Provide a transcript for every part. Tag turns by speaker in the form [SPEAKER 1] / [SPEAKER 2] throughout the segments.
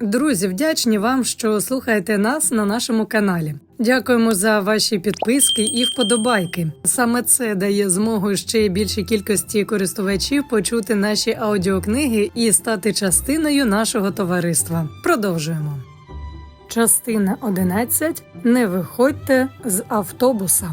[SPEAKER 1] Друзі, вдячні вам, що слухаєте нас на нашому каналі. Дякуємо за ваші підписки і вподобайки. Саме це дає змогу ще більшій кількості користувачів почути наші аудіокниги і стати частиною нашого товариства. Продовжуємо. Частина 11. Не виходьте з автобуса.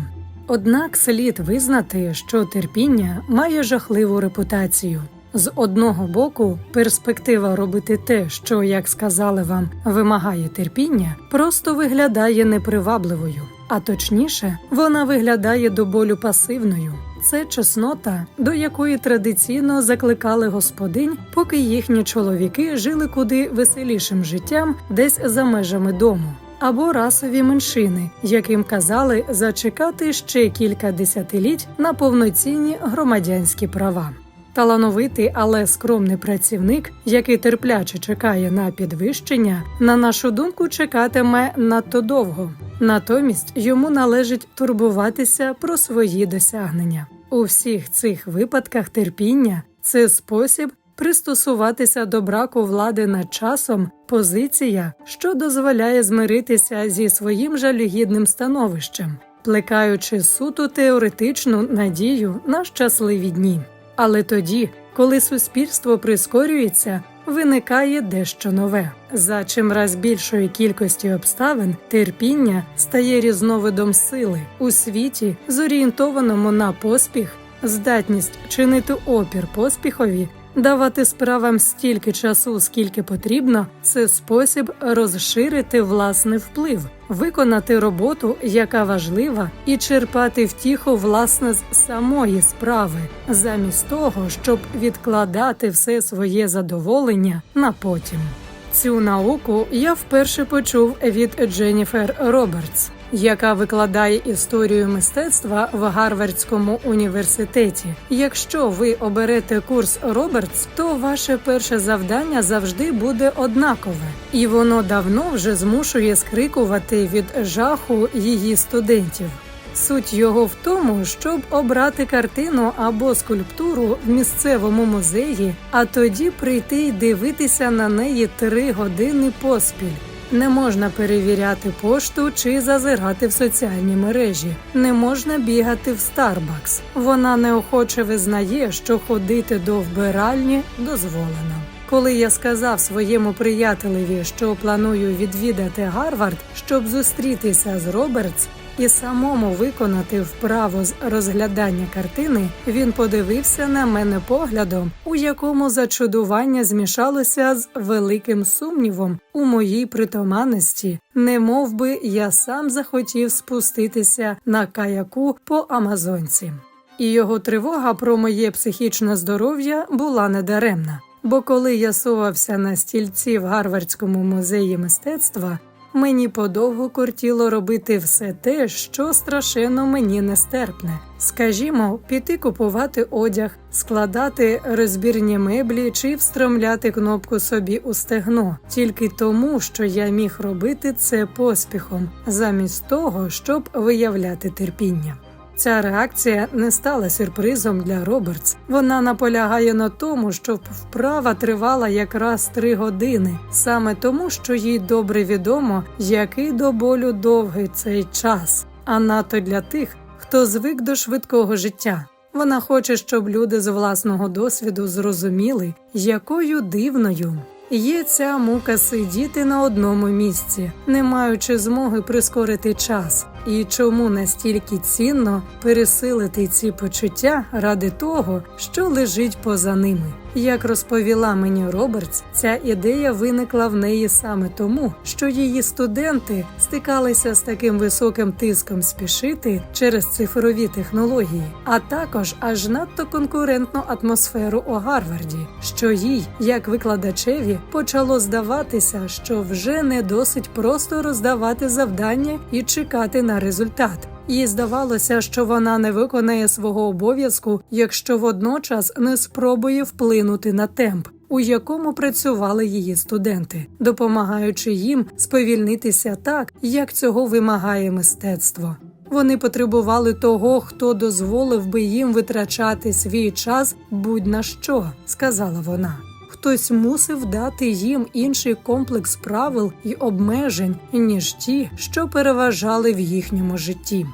[SPEAKER 1] Однак слід визнати, що терпіння має жахливу репутацію. З одного боку, перспектива робити те, що, як сказали вам, вимагає терпіння, просто виглядає непривабливою, а точніше, вона виглядає до болю пасивною. Це чеснота, до якої традиційно закликали господинь, поки їхні чоловіки жили куди веселішим життям десь за межами дому. Або расові меншини, яким казали зачекати ще кілька десятиліть на повноцінні громадянські права. Талановитий, але скромний працівник, який терпляче чекає на підвищення, на нашу думку, чекатиме надто довго. Натомість йому належить турбуватися про свої досягнення. У всіх цих випадках терпіння це спосіб пристосуватися до браку влади над часом, позиція, що дозволяє змиритися зі своїм жалюгідним становищем, плекаючи суто теоретичну надію на щасливі дні. Але тоді, коли суспільство прискорюється, виникає дещо нове. За чимраз більшої кількості обставин терпіння стає різновидом сили у світі, зорієнтованому на поспіх, здатність чинити опір поспіхові. Давати справам стільки часу, скільки потрібно, це спосіб розширити власний вплив, виконати роботу, яка важлива, і черпати втіху власне з самої справи, замість того, щоб відкладати все своє задоволення на потім. Цю науку я вперше почув від Дженніфер Робертс, яка викладає історію мистецтва в Гарвардському університеті. Якщо ви оберете курс Робертс, то ваше перше завдання завжди буде однакове, і воно давно вже змушує скрикувати від жаху її студентів. Суть його в тому, щоб обрати картину або скульптуру в місцевому музеї, а тоді прийти й дивитися на неї три години поспіль. Не можна перевіряти пошту чи зазирати в соціальні мережі. Не можна бігати в Старбакс. Вона неохоче визнає, що ходити до вбиральні дозволено. Коли я сказав своєму приятелеві, що планую відвідати Гарвард, щоб зустрітися з Робертс і самому виконати вправу з розглядання картини, він подивився на мене поглядом, у якому зачудування змішалося з великим сумнівом у моїй притоманності, не мов би я сам захотів спуститися на каяку по Амазонці. І його тривога про моє психічне здоров'я була недаремна. Бо коли я сувався на стільці в Гарвардському музеї мистецтва, мені подовго кортіло робити все те, що страшенно мені нестерпне. Скажімо, піти купувати одяг, складати розбірні меблі чи встромляти кнопку собі у стегно, тільки тому, що я міг робити це поспіхом, замість того, щоб виявляти терпіння. Ця реакція не стала сюрпризом для Робертс. Вона наполягає на тому, що вправа тривала якраз три години, саме тому, що їй добре відомо, який до болю довгий цей час, а надто для тих, хто звик до швидкого життя. Вона хоче, щоб люди з власного досвіду зрозуміли, якою дивною є ця мука сидіти на одному місці, не маючи змоги прискорити час, і чому настільки цінно пересилити ці почуття ради того, що лежить поза ними. Як розповіла мені Робертс, ця ідея виникла в неї саме тому, що її студенти стикалися з таким високим тиском спішити через цифрові технології, а також аж надто конкурентну атмосферу у Гарварді, що їй, як викладачеві, почало здаватися, що вже не досить просто роздавати завдання і чекати на результат. Їй здавалося, що вона не виконає свого обов'язку, якщо водночас не спробує вплинути на темп, у якому працювали її студенти, допомагаючи їм сповільнитися так, як цього вимагає мистецтво. Вони потребували того, хто дозволив би їм витрачати свій час будь-на що, сказала вона. хтось мусив дати їм інший комплекс правил і обмежень, ніж ті, що переважали в їхньому житті.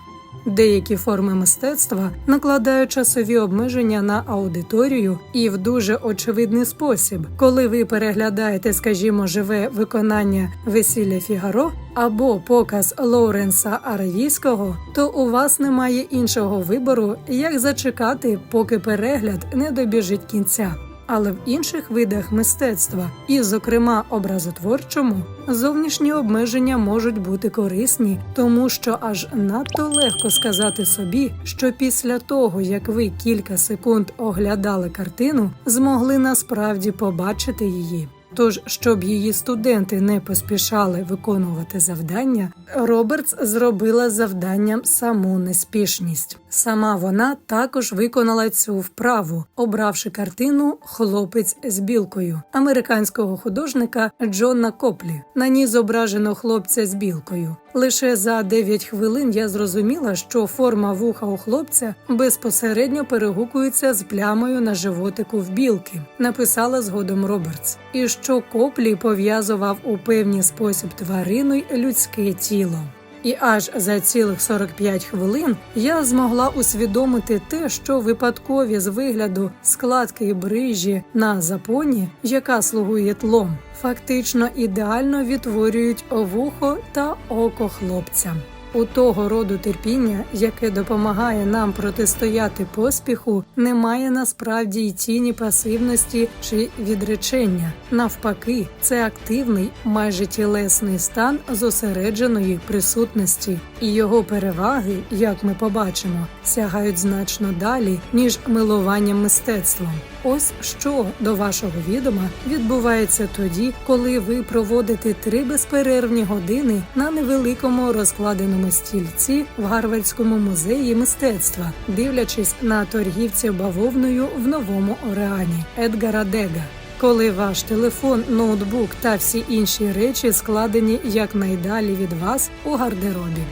[SPEAKER 1] Деякі форми мистецтва накладають часові обмеження на аудиторію і в дуже очевидний спосіб, коли ви переглядаєте, скажімо, живе виконання весілля Фігаро або показ Лоуренса Аравійського, то у вас немає іншого вибору, як зачекати, поки перегляд не добіжить кінця. Але в інших видах мистецтва, і, зокрема, образотворчому, зовнішні обмеження можуть бути корисні, тому що аж надто легко сказати собі, що після того, як ви кілька секунд оглядали картину, змогли насправді побачити її. Тож, щоб її студенти не поспішали виконувати завдання, Робертс зробила завданням саму неспішність. Сама вона також виконала цю вправу, обравши картину Хлопець з білкою американського художника Джона Коплі. На ній зображено хлопця з білкою. Лише за 9 хвилин я зрозуміла, що форма вуха у хлопця безпосередньо перегукується з плямою на животику в білки, написала згодом Робертс, і що Коплі пов'язував у певний спосіб тварину й людське тіло. І аж за цілих 45 хвилин я змогла усвідомити те, що випадкові з вигляду складки і брижі на запоні, яка слугує тлом, фактично ідеально відтворюють вухо та око хлопця. У того роду терпіння, яке допомагає нам протистояти поспіху, немає насправді й тіні пасивності чи відречення. Навпаки, це активний, майже тілесний стан зосередженої присутності, і його переваги, як ми побачимо, сягають значно далі ніж милування мистецтвом. Ось що до вашого відома відбувається тоді, коли ви проводите три безперервні години на невеликому розкладеному стільці в Гарвардському музеї мистецтва, дивлячись на торгівця бавовною в новому Ореані Едгара Дега. Коли ваш телефон, ноутбук та всі інші речі складені якнайдалі від вас у гардеробі.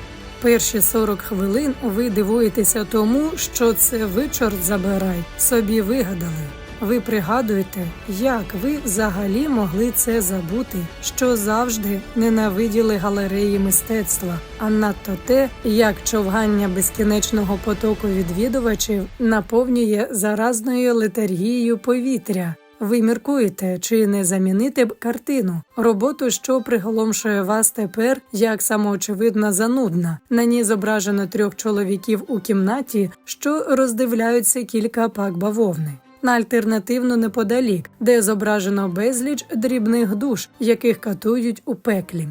[SPEAKER 1] Перші 40 хвилин ви дивуєтеся тому, що це ви, чорт забирай, собі вигадали. Ви пригадуєте, як ви взагалі могли це забути, що завжди ненавиділи галереї мистецтва, а надто те, як човгання безкінечного потоку відвідувачів наповнює заразною летаргією повітря. Ви міркуєте, чи не замінити б картину, роботу, що приголомшує вас тепер, як самоочевидна занудна. На ній зображено трьох чоловіків у кімнаті, що роздивляються кілька пак бавовни. На альтернативно неподалік, де зображено безліч дрібних душ, яких катують у пеклі.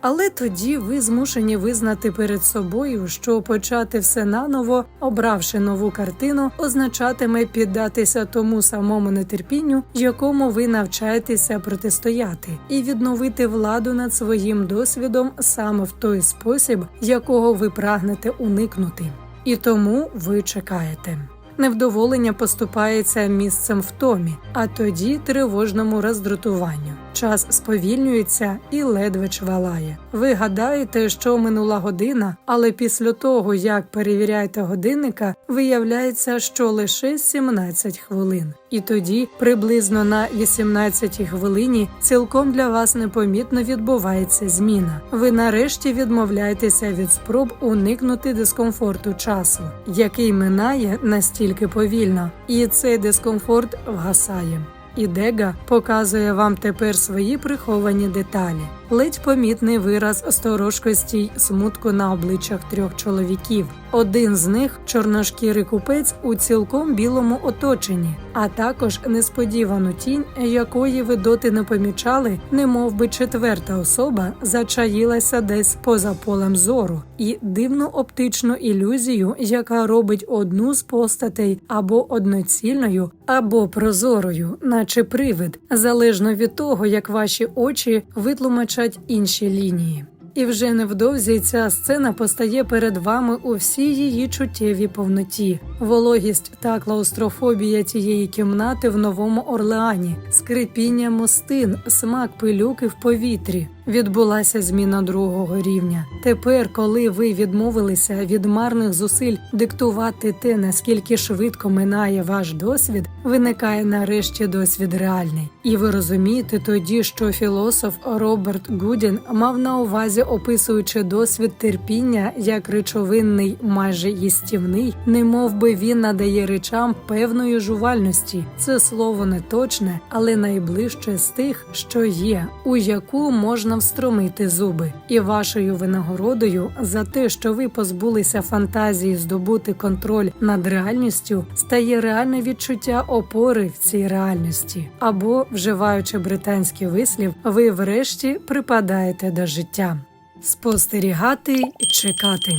[SPEAKER 1] Але тоді ви змушені визнати перед собою, що почати все наново, обравши нову картину, означатиме піддатися тому самому нетерпінню, якому ви навчаєтеся протистояти, і відновити владу над своїм досвідом саме в той спосіб, якого ви прагнете уникнути. І тому ви чекаєте. Невдоволення поступається місцем втомі, а тоді тривожному роздратуванню. Час сповільнюється і ледве чвалає. Ви гадаєте, що минула година, але після того, як перевіряєте годинника, виявляється, що лише 17 хвилин. І тоді, приблизно на 18 хвилині, цілком для вас непомітно відбувається зміна. Ви нарешті відмовляєтеся від спроб уникнути дискомфорту часу, який минає настільки повільно, і цей дискомфорт вгасає. І Дега показує вам тепер свої приховані деталі, ледь помітний вираз сторожкості й смутку на обличчях трьох чоловіків. Один з них чорношкірий купець у цілком білому оточенні, а також несподівану тінь, якої ви доти не помічали, немов би четверта особа зачаїлася десь поза полем зору, і дивну оптичну ілюзію, яка робить одну з постатей або одноцільною, або прозорою, наче привид, залежно від того, як ваші очі витлумачать інші лінії. І вже невдовзі ця сцена постає перед вами у всій її чуттєвій повноті. Вологість та клаустрофобія цієї кімнати в новому Орлеані, скрипіння мостин, смак пилюки в повітрі, відбулася зміна другого рівня. Тепер, коли ви відмовилися від марних зусиль диктувати те, наскільки швидко минає ваш досвід, виникає нарешті досвід реальний. І ви розумієте тоді, що філософ Роберт Гудін мав на увазі, описуючи досвід терпіння як речовинний, майже їстівний, немов би він надає речам певної жувальності. Це слово не точне, але найближче з тих, що є, у яку можна встромити зуби. І вашою винагородою за те, що ви позбулися фантазії здобути контроль над реальністю, стає реальне відчуття опори в цій реальності. Або, вживаючи британський вислів, ви врешті припадаєте до життя. Спостерігати і чекати.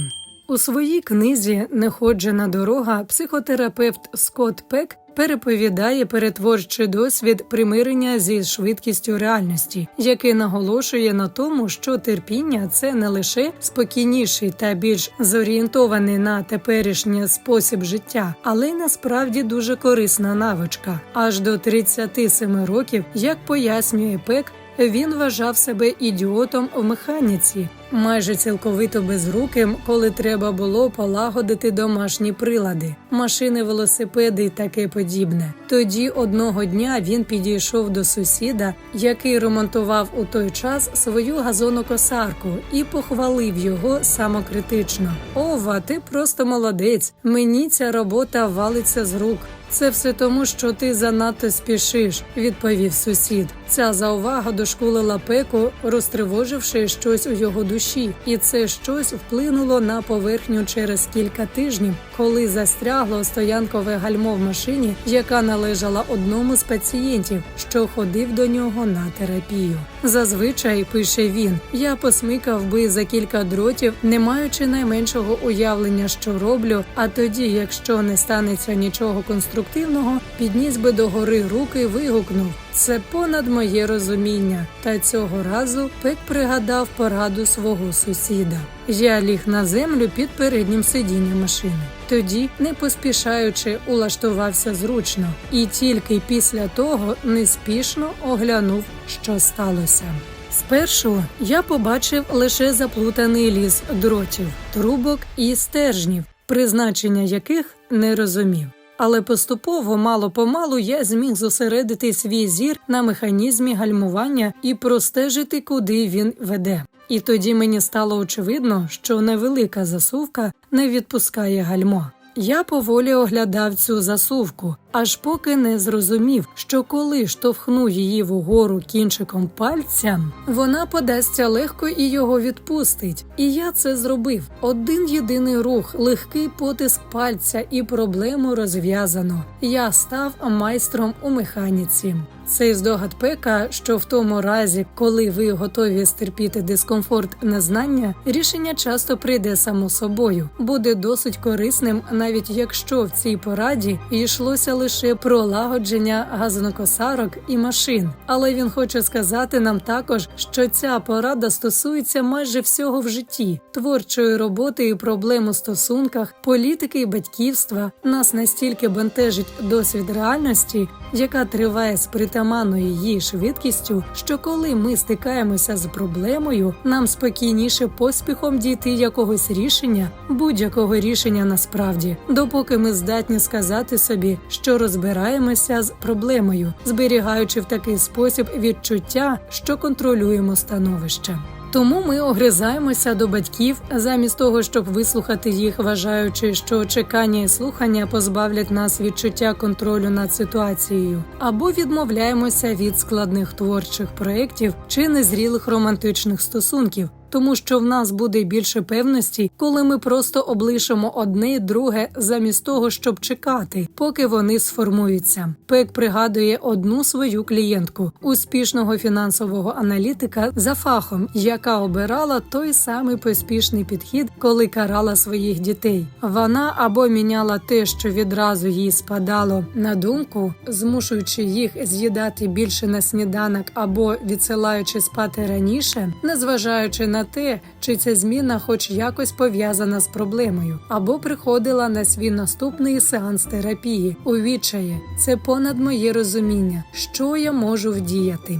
[SPEAKER 1] У своїй книзі Неходжена дорога психотерапевт Скотт Пек переповідає перетворчий досвід примирення зі швидкістю реальності, який наголошує на тому, що терпіння це не лише спокійніший та більш зорієнтований на теперішній спосіб життя, але й насправді дуже корисна навичка. Аж до 37 років, як пояснює Пек, він вважав себе ідіотом в механіці, майже цілковито безруким, коли треба було полагодити домашні прилади, машини, велосипеди і таке подібне. Тоді одного дня він підійшов до сусіда, який ремонтував у той час свою газонокосарку, і похвалив його самокритично. Ова, ти просто молодець. Мені ця робота валиться з рук. Це все тому, що ти занадто спішиш, відповів сусід. Ця заувага дошкулила пеку, розтривоживши щось у його душі, і це щось вплинуло на поверхню через кілька тижнів, коли застрягло стоянкове гальмо в машині, яка належала одному з пацієнтів, що ходив до нього на терапію. Зазвичай пише він: я посмикав би за кілька дротів, не маючи найменшого уявлення, що роблю. А тоді, якщо не станеться нічого конструктивного, підніс би догори руки, і вигукнув. Це понад моє розуміння. Та цього разу Пек пригадав пораду свого сусіда. Я ліг на землю під переднім сидінням машини. Тоді, не поспішаючи, улаштувався зручно, і тільки після того неспішно оглянув, що сталося. Спершу я побачив лише заплутаний ліс дротів, трубок і стержнів, призначення яких не розумів. Але поступово, мало помалу, я зміг зосередити свій зір на механізмі гальмування і простежити, куди він веде. І тоді мені стало очевидно, що невелика засувка не відпускає гальмо. Я поволі оглядав цю засувку, аж поки не зрозумів, що коли штовхну її вгору кінчиком пальця, вона подасться легко і його відпустить. І я це зробив. Один єдиний рух, легкий потиск пальця, і проблему розв'язано. Я став майстром у механіці. Цей здогад пека, що в тому разі, коли ви готові стерпіти дискомфорт незнання, рішення часто прийде само собою, буде досить корисним, навіть якщо в цій пораді йшлося лише про лагодження газонокосарок і машин. Але він хоче сказати нам також, що ця порада стосується майже всього в житті, творчої роботи і проблем у стосунках, політики і батьківства. Нас настільки бентежить досвід реальності, яка триває з притаманною її швидкістю, що коли ми стикаємося з проблемою, нам спокійніше поспіхом дійти якогось рішення, будь-якого рішення насправді, допоки ми здатні сказати собі, що розбираємося з проблемою, зберігаючи в такий спосіб відчуття, що контролюємо становище. Тому ми огризаємося до батьків замість того, щоб вислухати їх, вважаючи, що чекання і слухання позбавлять нас відчуття контролю над ситуацією, або відмовляємося від складних творчих проєктів чи незрілих романтичних стосунків. Тому що в нас буде більше певності, коли ми просто облишимо одне й друге замість того, щоб чекати, поки вони сформуються. Пек пригадує одну свою клієнтку, успішного фінансового аналітика за фахом, яка обирала той самий поспішний підхід, коли карала своїх дітей. Вона або міняла те, що відразу їй спадало на думку, змушуючи їх з'їдати більше на сніданок або відсилаючи спати раніше, незважаючи на те, чи ця зміна хоч якось пов'язана з проблемою, або приходила на свій наступний сеанс терапії у відчаї. Це понад моє розуміння, що я можу вдіяти.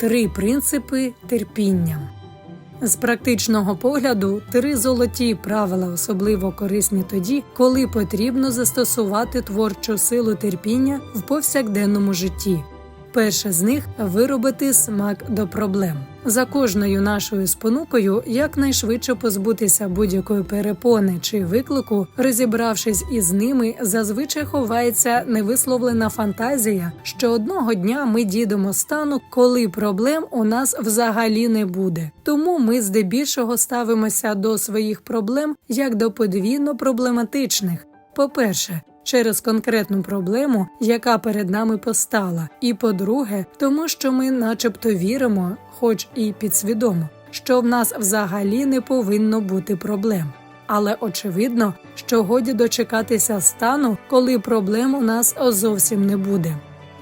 [SPEAKER 1] Три принципи терпіння. З практичного погляду, три золоті правила особливо корисні тоді, коли потрібно застосувати творчу силу терпіння в повсякденному житті. Перше з них виробити смак до проблем. За кожною нашою спонукою якнайшвидше позбутися будь-якої перепони чи виклику, розібравшись із ними, зазвичай ховається невисловлена фантазія, що одного дня ми дійдемо стану, коли проблем у нас взагалі не буде. Тому ми здебільшого ставимося до своїх проблем як до подвійно проблематичних. По-перше, через конкретну проблему, яка перед нами постала, і по-друге, тому що ми, начебто, віримо, хоч і підсвідомо, що в нас взагалі не повинно бути проблем. Але очевидно, що годі дочекатися стану, коли проблем у нас зовсім не буде.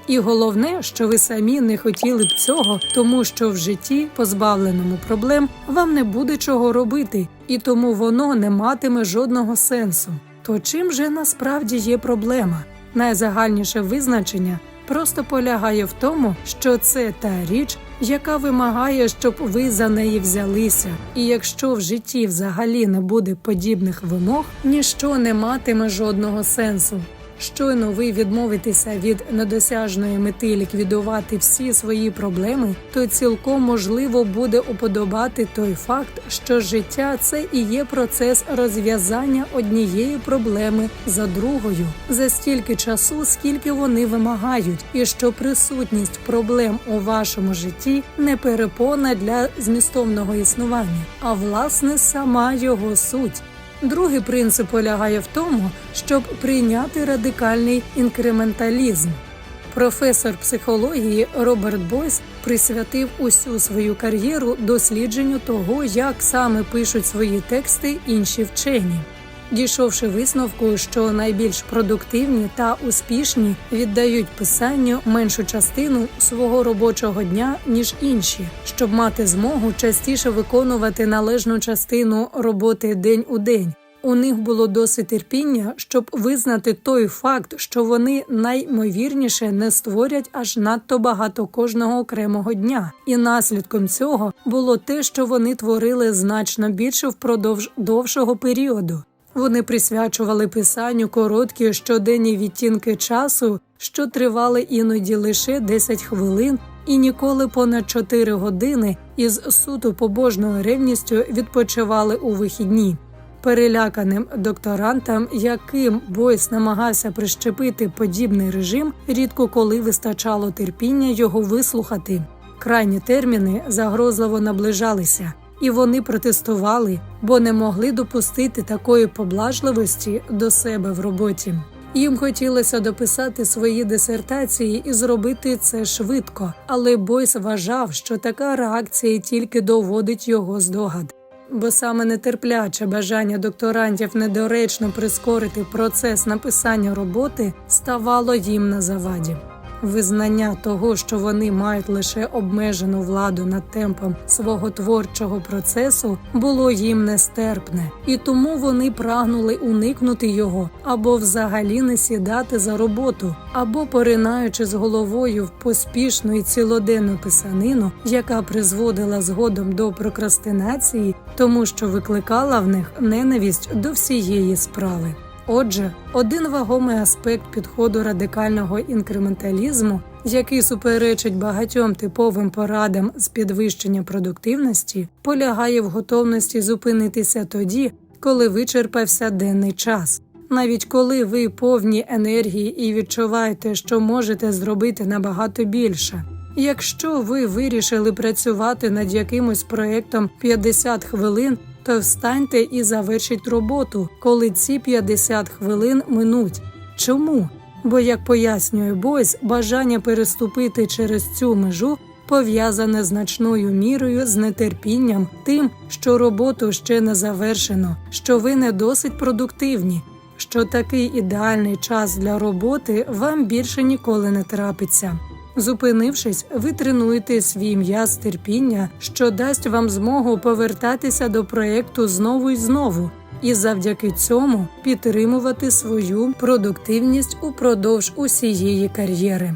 [SPEAKER 1] І головне, що ви самі не хотіли б цього, тому що в житті, позбавленому проблем, вам не буде чого робити, і тому воно не матиме жодного сенсу. То чим же насправді є проблема? Найзагальніше визначення просто полягає в тому, що це та річ, яка вимагає, щоб ви за неї взялися. І якщо в житті взагалі не буде подібних вимог, ніщо не матиме жодного сенсу. Щойно ви відмовитеся від недосяжної мети ліквідувати всі свої проблеми, то цілком можливо буде уподобати той факт, що життя це і є процес розв'язання однієї проблеми за другою за стільки часу, скільки вони вимагають, і що присутність проблем у вашому житті не перепона для змістовного існування, а власне сама його суть. Другий принцип полягає в тому, щоб прийняти радикальний інкременталізм. Професор психології Роберт Бойс присвятив усю свою кар'єру дослідженню того, як саме пишуть свої тексти інші вчені. Дійшовши висновку, що найбільш продуктивні та успішні віддають писанню меншу частину свого робочого дня ніж інші, щоб мати змогу частіше виконувати належну частину роботи день у день. У них було досить терпіння, щоб визнати той факт, що вони наймовірніше не створять аж надто багато кожного окремого дня, і наслідком цього було те, що вони творили значно більше впродовж довшого періоду. Вони присвячували писанню короткі щоденні відтінки часу, що тривали іноді лише 10 хвилин, і ніколи понад 4 години із суто побожною ревністю відпочивали у вихідні. Переляканим докторантам, яким Бойс намагався прищепити подібний режим, рідко коли вистачало терпіння його вислухати. Крайні терміни загрозливо наближалися і вони протестували, бо не могли допустити такої поблажливості до себе в роботі. Їм хотілося дописати свої дисертації і зробити це швидко, але Бойс вважав, що така реакція тільки доводить його здогад. Бо саме нетерпляче бажання докторантів недоречно прискорити процес написання роботи ставало їм на заваді. Визнання того, що вони мають лише обмежену владу над темпом свого творчого процесу, було їм нестерпне, і тому вони прагнули уникнути його або взагалі не сідати за роботу, або поринаючи з головою в поспішну і цілоденну писанину, яка призводила згодом до прокрастинації, тому що викликала в них ненависть до всієї справи. Отже, один вагомий аспект підходу радикального інкременталізму, який суперечить багатьом типовим порадам з підвищення продуктивності, полягає в готовності зупинитися тоді, коли вичерпався денний час. Навіть коли ви повні енергії і відчуваєте, що можете зробити набагато більше. Якщо ви вирішили працювати над якимось проєктом 50 хвилин, то встаньте і завершіть роботу, коли ці 50 хвилин минуть. Чому? Бо, як пояснює Бойс, бажання переступити через цю межу пов'язане значною мірою з нетерпінням, тим, що роботу ще не завершено, що ви не досить продуктивні, що такий ідеальний час для роботи вам більше ніколи не трапиться. Зупинившись, ви тренуєте свій м'яз терпіння, що дасть вам змогу повертатися до проєкту знову і знову, і завдяки цьому підтримувати свою продуктивність упродовж усієї кар'єри.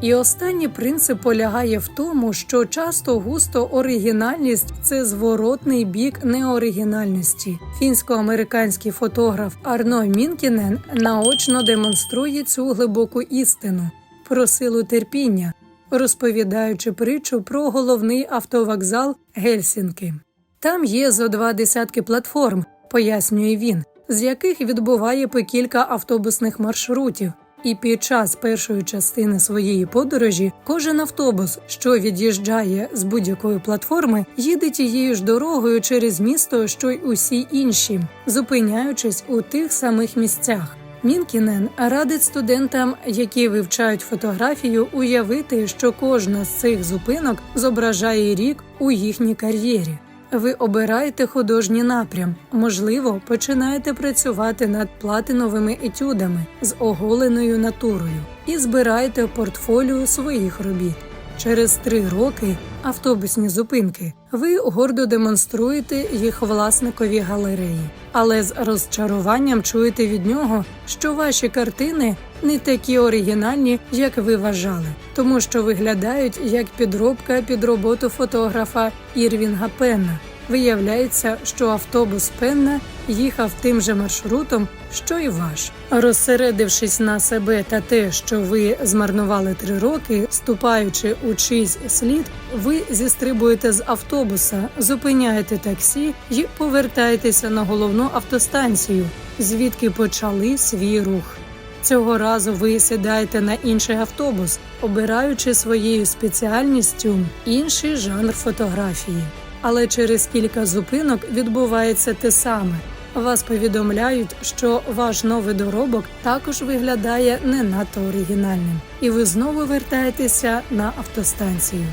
[SPEAKER 1] І останній принцип полягає в тому, що часто густо оригінальність це зворотний бік неоригінальності. Фінсько-американський фотограф Арно Мінкінен наочно демонструє цю глибоку істину про силу терпіння, розповідаючи притчу про головний автовокзал Гельсінки. Там є зо два десятки платформ, пояснює він, з яких відбуває по кілька автобусних маршрутів. І під час першої частини своєї подорожі кожен автобус, що від'їжджає з будь-якої платформи, їде тією ж дорогою через місто, що й усі інші, зупиняючись у тих самих місцях. Мінкінен радить студентам, які вивчають фотографію, уявити, що кожна з цих зупинок зображає рік у їхній кар'єрі. Ви обираєте художній напрям, можливо, починаєте працювати над платиновими етюдами з оголеною натурою і збираєте портфоліо своїх робіт. Через три роки автобусні зупинки ви гордо демонструєте їх власникові галереї, але з розчаруванням чуєте від нього, що ваші картини не такі оригінальні, як ви вважали, тому що виглядають як підробка під роботу фотографа Ірвінга Пенна. Виявляється, що автобус Пенна їхав тим же маршрутом, що й ваш. Розсередившись на себе та те, що ви змарнували три роки, ступаючи у чийсь слід, ви зістрибуєте з автобуса, зупиняєте таксі і повертаєтеся на головну автостанцію, звідки почали свій рух. Цього разу ви сідаєте на інший автобус, обираючи своєю спеціальністю інший жанр фотографії. Але через кілька зупинок відбувається те саме. Вас повідомляють, що ваш новий доробок також виглядає не надто оригінальним, і ви знову вертаєтеся на автостанцію.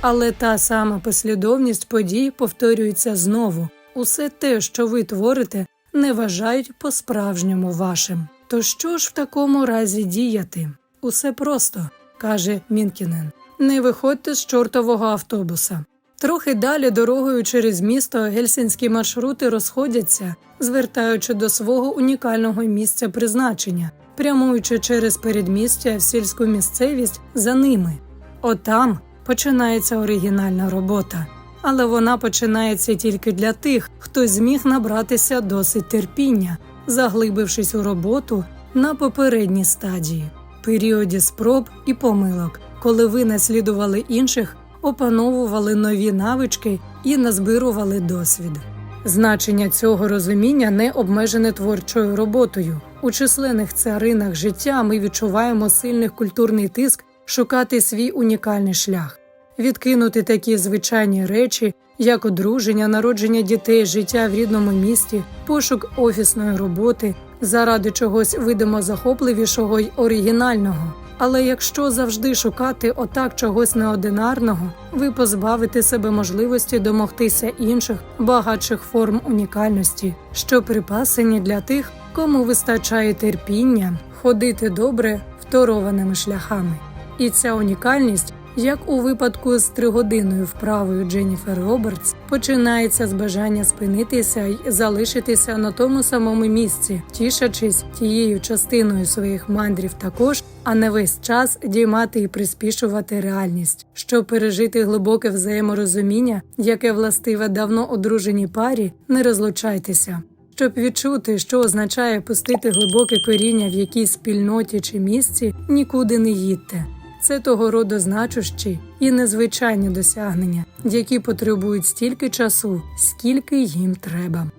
[SPEAKER 1] Але та сама послідовність подій повторюється знову. Усе те, що ви творите, не вважають по-справжньому вашим. То що ж в такому разі діяти? Усе просто, каже Мінкінен. Не виходьте з чортового автобуса. Трохи далі дорогою через місто гельсінські маршрути розходяться, звертаючи до свого унікального місця призначення, прямуючи через передмістя в сільську місцевість за ними. Отам починається оригінальна робота, але вона починається тільки для тих, хто зміг набратися досить терпіння, заглибившись у роботу на попередній стадії, періоді спроб і помилок, коли ви наслідували інших опановували нові навички і назбирували досвід. Значення цього розуміння не обмежене творчою роботою. У численних царинах життя ми відчуваємо сильний культурний тиск шукати свій унікальний шлях, відкинути такі звичайні речі, як одруження, народження дітей, життя в рідному місті, пошук офісної роботи, заради чогось видимо захопливішого й оригінального. Але якщо завжди шукати отак чогось неординарного, ви позбавите себе можливості домогтися інших багатших форм унікальності, що припасені для тих, кому вистачає терпіння ходити добре второваними шляхами. І ця унікальність, як у випадку з тригодинною вправою Дженніфер Робертс, починається з бажання спинитися й залишитися на тому самому місці, тішачись тією частиною своїх мандрів також, а не весь час діймати і приспішувати реальність, щоб пережити глибоке взаєморозуміння, яке властиве давно одруженій парі, не розлучайтеся. Щоб відчути, що означає пустити глибоке коріння в якійсь спільноті чи місці, нікуди не їдьте. Це того роду значущі і незвичайні досягнення, які потребують стільки часу, скільки їм треба.